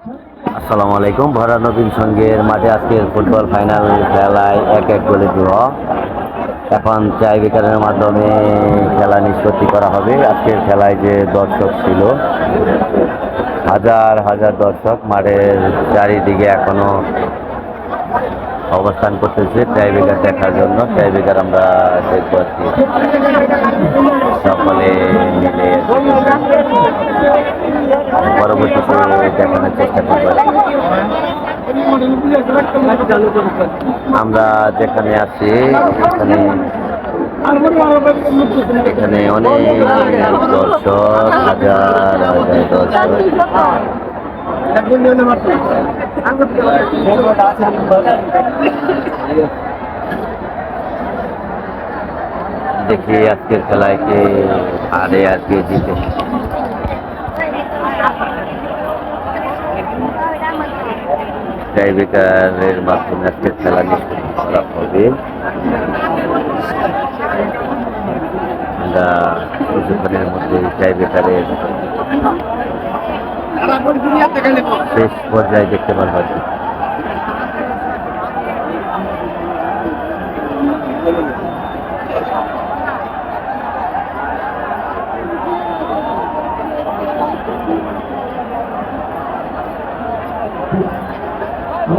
আসসালামু আলাইকুম। ভরা নবীন সঙ্গের মাঠে আজকের ফুটবল ফাইনাল খেলায় এক এক গোলে ড্র। এখন চাই বিকারের মাধ্যমে খেলা নিষ্পত্তি করা হবে। আজকের খেলায় যে দর্শক ছিল, হাজার হাজার দর্শক মাঠের চারিদিকে এখনও অবস্থান করতেছে। টাইব্রেকার দেখার জন্য টাইব্রেকার আমরা আর কি সকলে মিলে পরবর্তীতে দেখানোর চেষ্টা করব। আমরা যেখানে আছি, এখানে এখানে অনেক দর্শক, হাজার হাজার দর্শক। দেখি আজকের খেলায় কে আর কে জিতে। টাইব্রেকারের মাধ্যমে আজকে খেলা নিষ্পত্তি করা হবে। আমরা কিছুক্ষণের মধ্যে টাইব্রেকারের শেষ পর্যায়ে দেখতে পারব।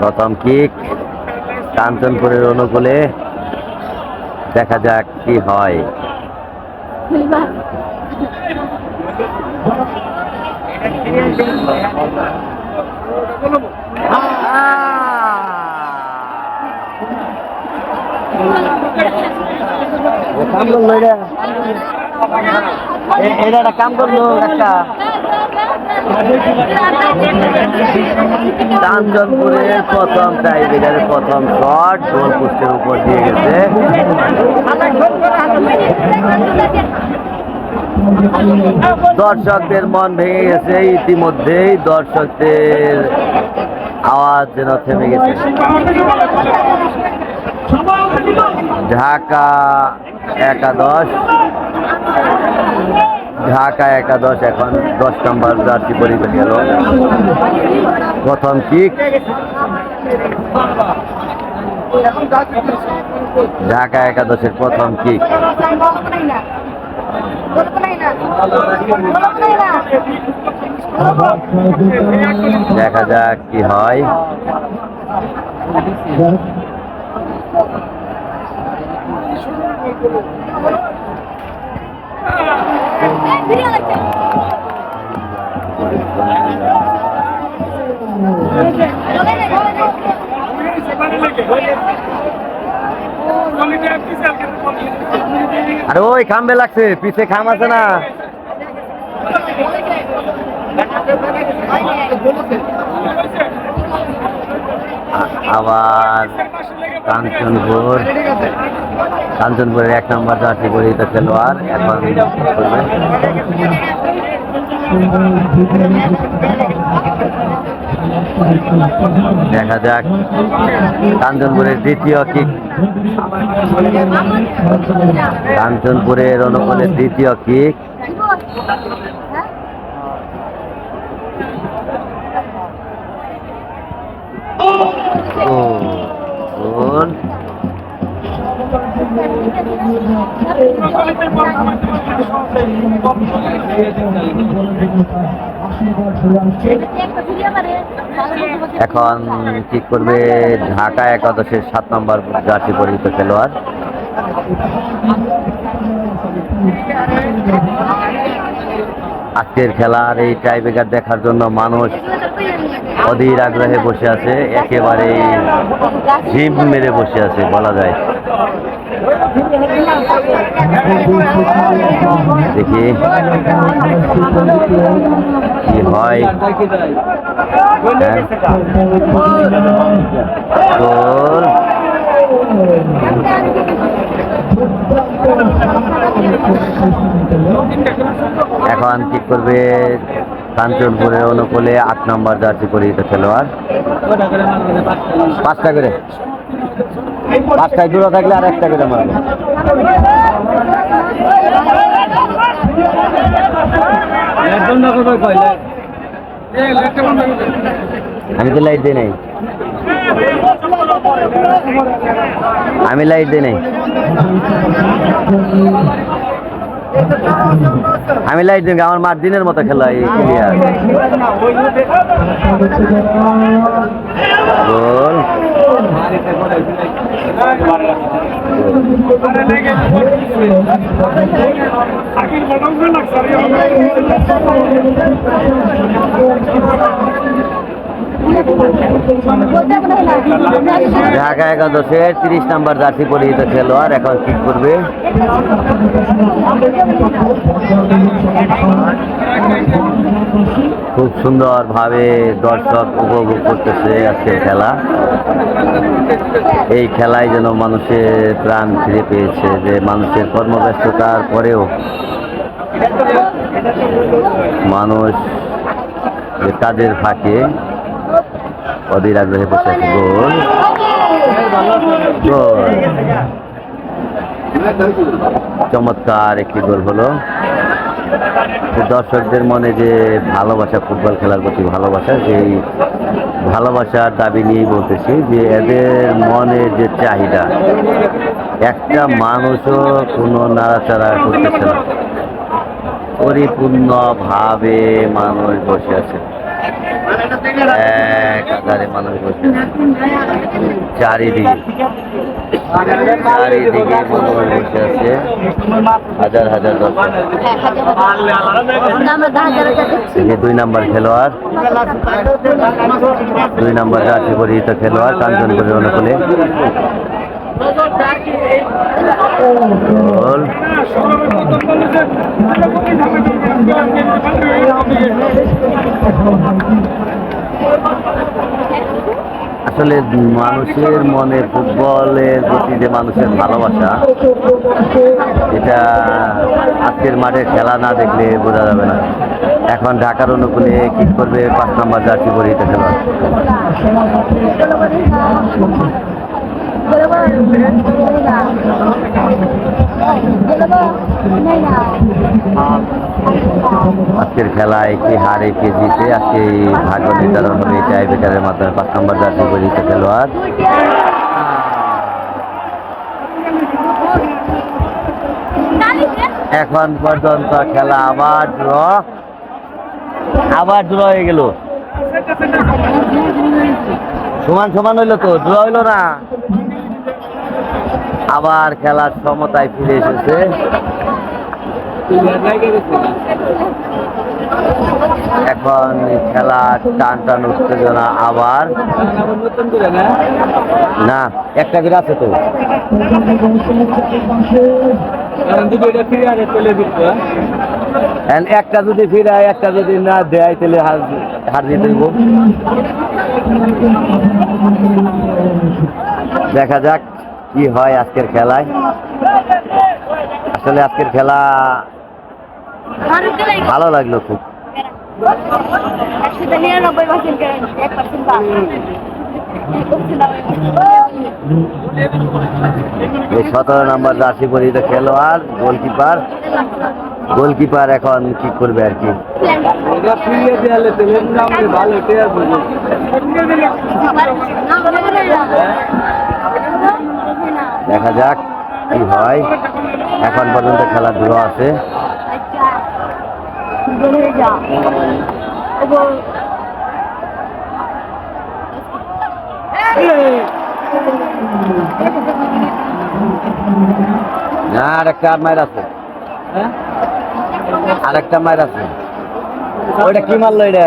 প্রথম কিক কাঞ্চনপুরের অনুকূলে। দেখা যাক কি হয়। এটা একটা কাম করল একটা। প্রথম টাইব্রেকারের প্রথম শট, গোল পোস্টের উপর দিয়ে গেছে। দর্শকদের মন ভেঙে গেছে, ইতিমধ্যেই দর্শকদের আওয়াজ যেন থেমে গেছে। ঢাকা একাদশ। ঢাকা একাদশ এখন দশ নম্বর জার্সি পরিতে গেল। প্রথম কিক ঢাকা একাদশের প্রথম কিক দেখা যাক কি হয়। আরে ওই খাম্বে লাগছে পিছে খাম আছে না। আবার কাঞ্চনপুর। কাঞ্চনপুরের এক নম্বর জার্সি পরিহিত খেলোয়াড় এখন দেখা যাক কাঞ্চনপুরের দ্বিতীয় কিক কাঞ্চনপুরের অনুকূলে দ্বিতীয় কিক গোল এখন কি করবে? ঢাকা একাদশের সাত নম্বর জার্সি পরিচিত খেলোয়াড়। আজকের খেলার এই টাইব্রেকার দেখার জন্য মানুষ অধীর আগ্রহে বসে আছে একেবারে জিম মেরে বসে আছে, বলা যায়। দেখি। কি হয়? হ্যাঁ। এখন কি করবে কাঞ্চনপুরের অনুকূলে আট নম্বর জার্সি পরিহিত খেলোয়াড়। পাঁচটা করে। পাঁচটায় দূরে থাকলে আর একটা করে মারবে। আমি তো লাইট দিই নাই। আমি লাইট দিই নাই। আমি লাইট দিন আমার মার দিনের মতো খেলা এই ক্লিয়ার গোল। ঢাকা একাদশের তিরিশ নাম্বার জার্সি পরিহিত খেলোয়াড় এখন ঠিক করবে? খুব সুন্দরভাবে দর্শক উপভোগ করতেছে আজকের খেলা। এই খেলায় যেন মানুষের প্রাণ ফিরে পেয়েছে, যে মানুষের কর্মব্যস্ততার পরেও মানুষ কাজের ফাঁকে অধীর আগ্রহে বসে আছে। গোল। গোল। চমৎকার একটি গোল হলো। দর্শকদের মনে যে ভালোবাসা, ফুটবল খেলার প্রতি ভালোবাসা, সেই ভালোবাসার দাবি নিয়েই বলতেছি যে এদের মনে যে চাহিদা, একটা মানুষও কোনো নাড়াচাড়া করতেছে না। পরিপূর্ণভাবে মানুষ বসে আছে। এক আকারে মানুষ বসে চারিদিকে চারিদিকে মানুষ বসে আছে। হাজার হাজার দর্শক। দুই নাম্বার খেলোয়াড়, দুই নাম্বার জার্সি পরিহিত খেলোয়াড় কাঞ্চনপুরের অনুকূলে। গোল। আসলে মানুষের মনে ফুটবলের প্রতি যে মানুষের ভালোবাসা, এটা আজকের মাঠে খেলা না দেখলে বোঝা যাবে না। এখন ঢাকার অনুকূলে কিক করবে পাঁচ নম্বর জার্সি পরিহিত খেলোয়াড়। আজকের খেলায় কি হারে, কে জিতে, আজকে এই ভাগ্য নির্ধারণ হবে টাই বেকারের মাধ্যমে। পাঁচ নম্বর জার্সি পরিহিত খেলোয়াড়। এখন পর্যন্ত খেলা আবার ড্র আবার ড্র হয়ে গেল। সমান সমান হইল তো ড্র হইল না? আবার খেলার সমতায় ফিরে এসেছে। এখন খেলা টান টান উত্তেজনা আবার। না, একটা করে আছে তো। একটা যদি ফিরায়, একটা যদি না দেয়, তাহলে হার দিয়ে দেবো দেখা যাক। কি হয় আজকের খেলায়? আসলে আজকের খেলা ভালো লাগল খুব। সতেরো নম্বর জার্সি পরিহিত খেলোয়াড়, গোলকিপার। গোলকিপার এখন কি করবে আর কি? দেখা যাক কি হয়। এখন পর্যন্ত খেলা ধুলো আছে। না আর একটা আর মায়ের আছে। আর একটা মায়ের আছে। ওইটা কি মারলো এটা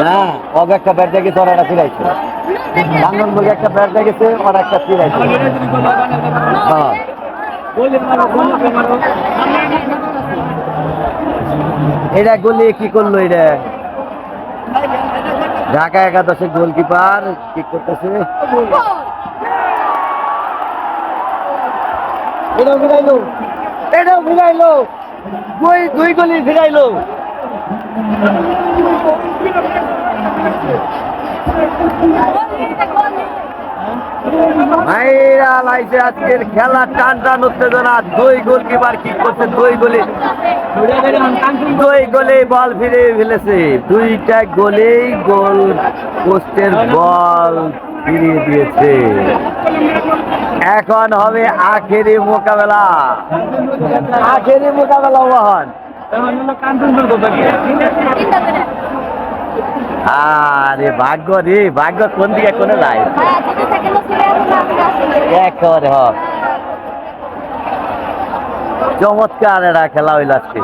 না অগ একটা ব্যাট দেখেছে, ওরা একটা ফিরাইছে। কাঞ্চনপুরে একটা ব্যাট দেখেছে, ওরা একটা ফিরাইছে। হ্যাঁ এটা গোলে কি করল এটা? ঢাকা একাদশের গোলকিপার, কি করতেছে? এটাও ফিরাইলো। এটাও ফিরাইলো। দুই দুই গলি ফিরাইলো। মাইরা লাইছে আজকের খেলা, টান টান উত্তেজনা, দুই গোলকিপার কি করছে? দুই গোলে দুই গোলে বল ফিরে ফেলেছে। দুইটা গোলেই গোল পোস্টের বল ফিরিয়ে দিয়েছে। এখন হবে আখেরি মোকাবেলা। আখেরি মোকাবেলা ওয়াহন আরে ভাগ্য রে ভাগ্য কোন দিকে কোনে যায়? একেবারে হ চমৎকার এটা খেলা হইল আজকে।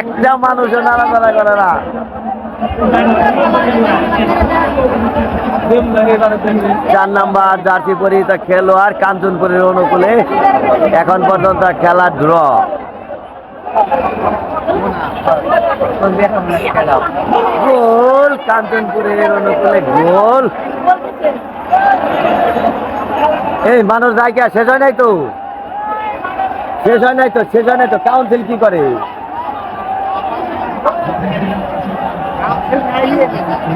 একটা মানুষও নাড়াচাড়া করে না। চার নাম্বার জার্সি পরিহিত খেলোয়াড় কাঞ্চনপুরের অনুকূলে এখন পর্যন্ত খেলা ড্র। গোল, কাঞ্চনপুরের অনুকূলে গোল। এই, মানুষ জায়গা শেষ হয় নাই তো? শেষ হয় নাই তো, শেষ হয় নাই তো। কাউন্সিল কি করে?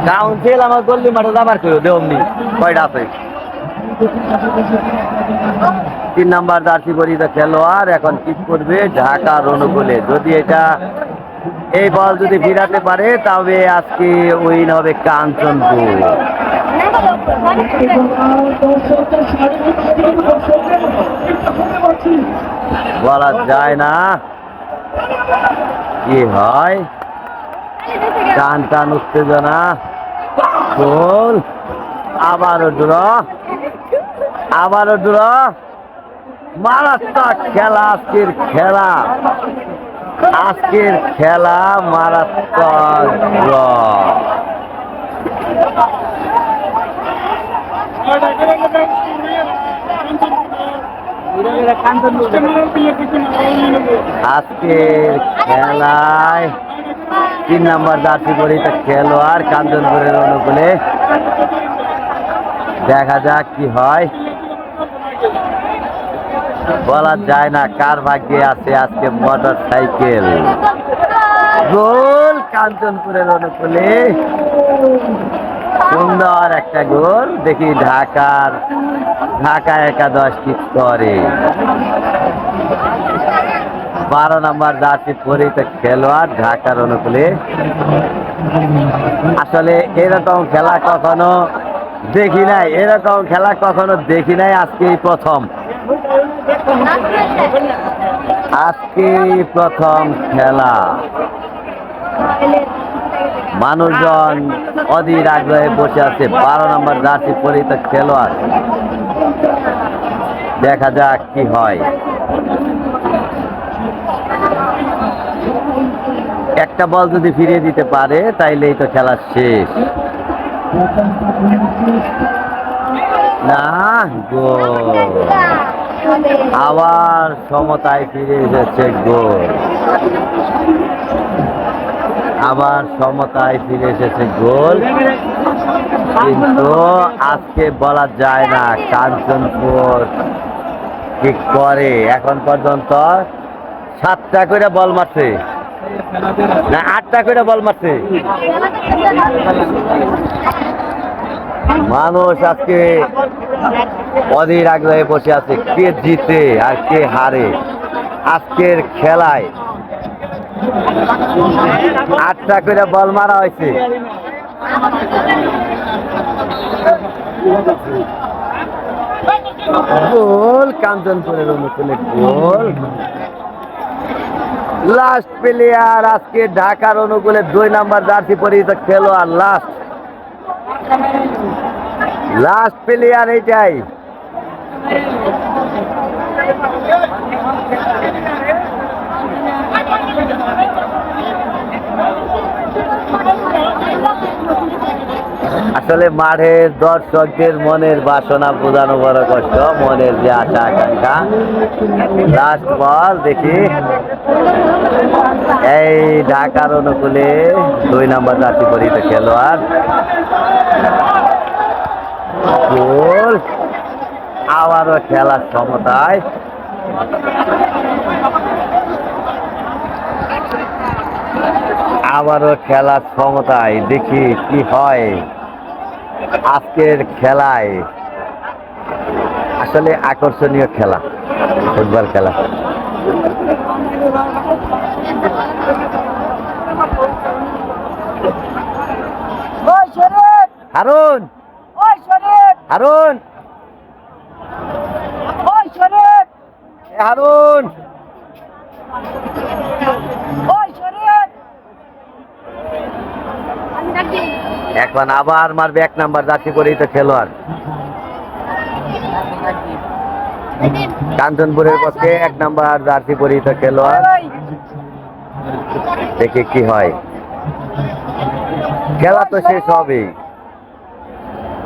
কাউন্সিল আমার গল্লি মাঠে যাবার কেউ দেওমনি কয়টা আছে? তিন নাম্বার জার্সি পরিহিত খেলোয়াড় এখন কি করবে ঢাকার অনুকূলে। যদি এটা এই বল যদি ফিরাতে পারে, তবে আজকে উইন হবে কাঞ্চনপুর। বলা যায় না। কি হয়? টান টান উত্তেজনা। গোল। আবারও ড্র। আবারও ড্র। মারাত্মক খেলা আজকের খেলা। আজকের খেলা মারাত্মক আজকের খেলায় তিন নম্বর জার্সি পরিহিত খেলোয়াড় কাঞ্চনপুরের অনুকূলে। দেখা যাক কি হয়। বলা যায় না কার ভাগ্যে আছে আজকে মোটর সাইকেল। গোল কাঞ্চনপুরের অনুকূলে। সুন্দর একটা গোল। দেখি ঢাকার, ঢাকা একাদশ কি করে। বারো নম্বর জার্সি পরিহিত খেলোয়াড় ঢাকার অনুকূলে। আসলে এরকম খেলা কখনো দেখি নাই, এরকম খেলা কখনো দেখি নাই আজকেই প্রথম। আজকেই প্রথম খেলা। মানুষজন অধীর আগ্রহে বসে আছে। বারো নম্বর জার্সি পরিহিত খেলোয়াড়। দেখা যাক কি হয়। একটা বল যদি ফিরিয়ে দিতে পারে, তাইলেই তো খেলা শেষ। না, গোল। আবার সমতায় ফিরে এসেছে গোল। আবার সমতায় ফিরে এসেছে গোল। কিন্তু আজকে বলা যায় না কাঞ্চনপুর কি করে। এখন পর্যন্ত সাতটা করে বল মারছে। না, আটটা করে বল মারছে। মানুষ আজকে অধীর আগ্রহে বসে আছে, কে জিতে আর কে হারে? আজকের খেলায় আটটা করে বল মারা হয়েছে। গোল, কাঞ্চনপুরের অনুকূলে গোল। লাস্ট প্লেয়ার আজকে ঢাকার অনুকূলে দুই নাম্বার জার্সি পরিহিত খেলোয়াড় লাস্ট লাস্ট প্লেয়ার এইটাই। আসলে মাঠের দর্শকদের মনের বাসনা বোঝানো বড় কষ্ট, মনের যে আশা, আকাঙ্ক্ষা। লাস্ট বল দেখি। এই ঢাকার অনুকূলে দুই নাম্বার জাতি পরিত খেলোয়াড়। গোল আবারও খেলার ক্ষমতায়। আবারও খেলার ক্ষমতায়। দেখি কি হয় আজকের খেলায়। আসলে আকর্ষণীয় খেলা ফুটবল খেলা। হারুন! হারুন। ওই শরীফ। হারুন। ওই শরীফ। এখন আবার মারবে এক নাম্বার জাতি তো খেলোয়াড়। কাঞ্চনপুরের পক্ষে এক নাম্বার জার্সি পরিচিত খেলোয়াড়। দেখি কি হয়। খেলা তো শেষ হবেই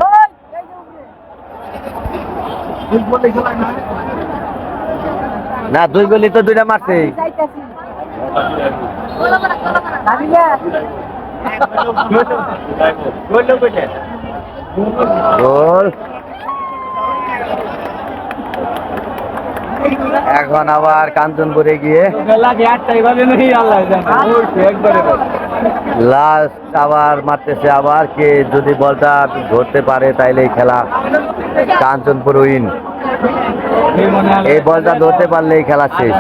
ওই এই যে উপরে। না দুই গলি তো দুইটা মারছে। যাইতাছি যাবি না গোল। এখন আবার কাঞ্চনপুরে গিয়ে লাস্ট আবার মারতেছে আবার কে যদি বলটা ধরতে পারে তাইলে এই খেলা কাঞ্চনপুর উইন। এই বলটা ধরতে পারলে এই খেলা শেষ।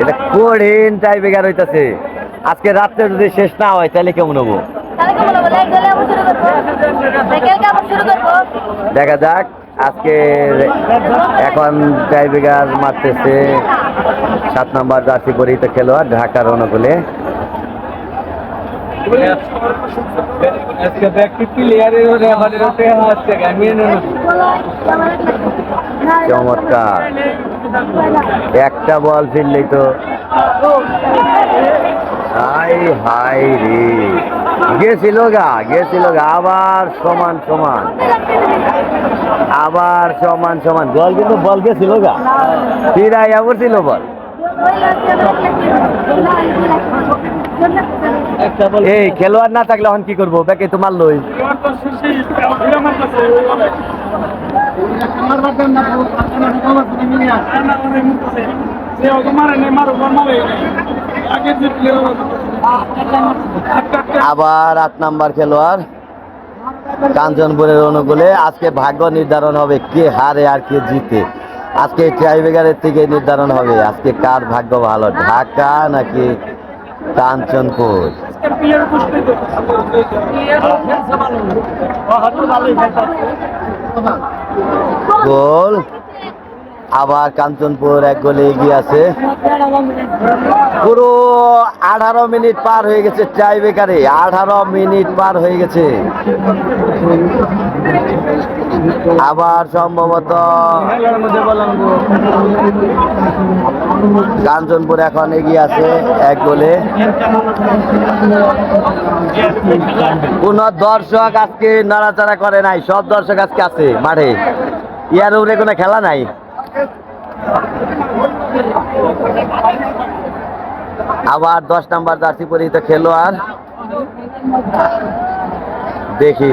এটা কঠিন টাই বেগার হইতাছে। আজকে রাত্রে যদি শেষ না হয় তাহলে কেমন হব? দেখা যাক আজকে এখন টাই বেগার মারতেছে। সাত নম্বর জার্সি পরিহিত খেলোয়াড় ঢাকার অনুকূলে। চমৎকার। একটা বল ফিরলেই তো হাই হাই রে। গেছিল গা গেছিল গা আবার সমান সমান। আবার সমান সমান। বল কিন্তু বল গেছিল গা। ফিরাই আবার ছিল বল। এই খেলোয়াড় না থাকলে এখন কি করব? ব্যাকে তোমার লই আবার আট নাম্বার খেলোয়াড় কাঞ্চনপুরের অনুকূলে। আজকে ভাগ্য নির্ধারণ হবে কে হারে আর কে জিতে। আজকে ট্রাইবেগারের থেকে নির্ধারণ হবে আজকে কার ভাগ্য ভালো ঢাকা নাকি কাঞ্চনপুর? গোল। আবার কাঞ্চনপুর এক গোলে এগিয়ে আছে। পুরো আঠারো মিনিট পার হয়ে গেছে টাই বেকারে আঠারো মিনিট পার হয়ে গেছে। আবার সম্ভবত কাঞ্চনপুর এখন এগিয়ে আছে এক গোলে। কোন দর্শক আজকে নাড়াচাড়া করে নাই, সব দর্শক আজকে আছে মাঠে। ইয়ার উপরে কোনো খেলা নাই। আবার দশ নাম্বার জার্সি পরিহিত খেলোয়াড়। দেখি।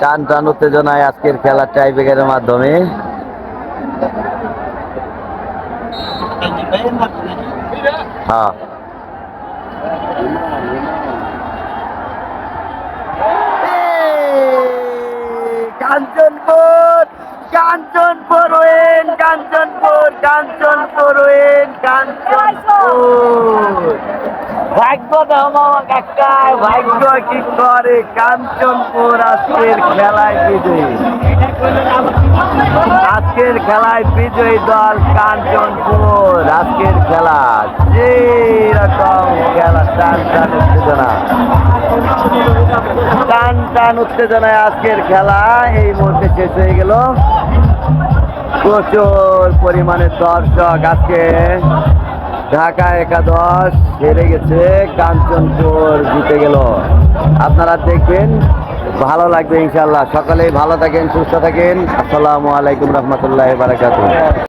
টান টান উত্তেজনায় আজকের খেলা টাই ব্রেকারের মাধ্যমে। হ্যাঁ। Kanchanpur Kanchanpur won Kanchanpur Kanchanpur won Kanchanpur. ভাগ্য দাও একটা, ভাগ্য কি করে? কাঞ্চনপুর আজকের খেলায় বিজয়ী। আজকের খেলায় বিজয়ী দল কাঞ্চনপুর। আজকের খেলা সেই রকম খেলা, টান টান উত্তেজনা। টান টান উত্তেজনায় আজকের খেলা এই মুহূর্তে শেষ হয়ে গেল। প্রচুর পরিমাণে দর্শক আজকে ঢাকা একাদশ হেরে গেছে, কাঞ্চনপুর জিতে গেল। আপনারা দেখবেন, ভালো লাগবে ইনশাল্লাহ সকালে ভালো থাকেন, সুস্থ থাকেন। আসসালামু আলাইকুম রহমতুল্লাহ বারাকাতুহ।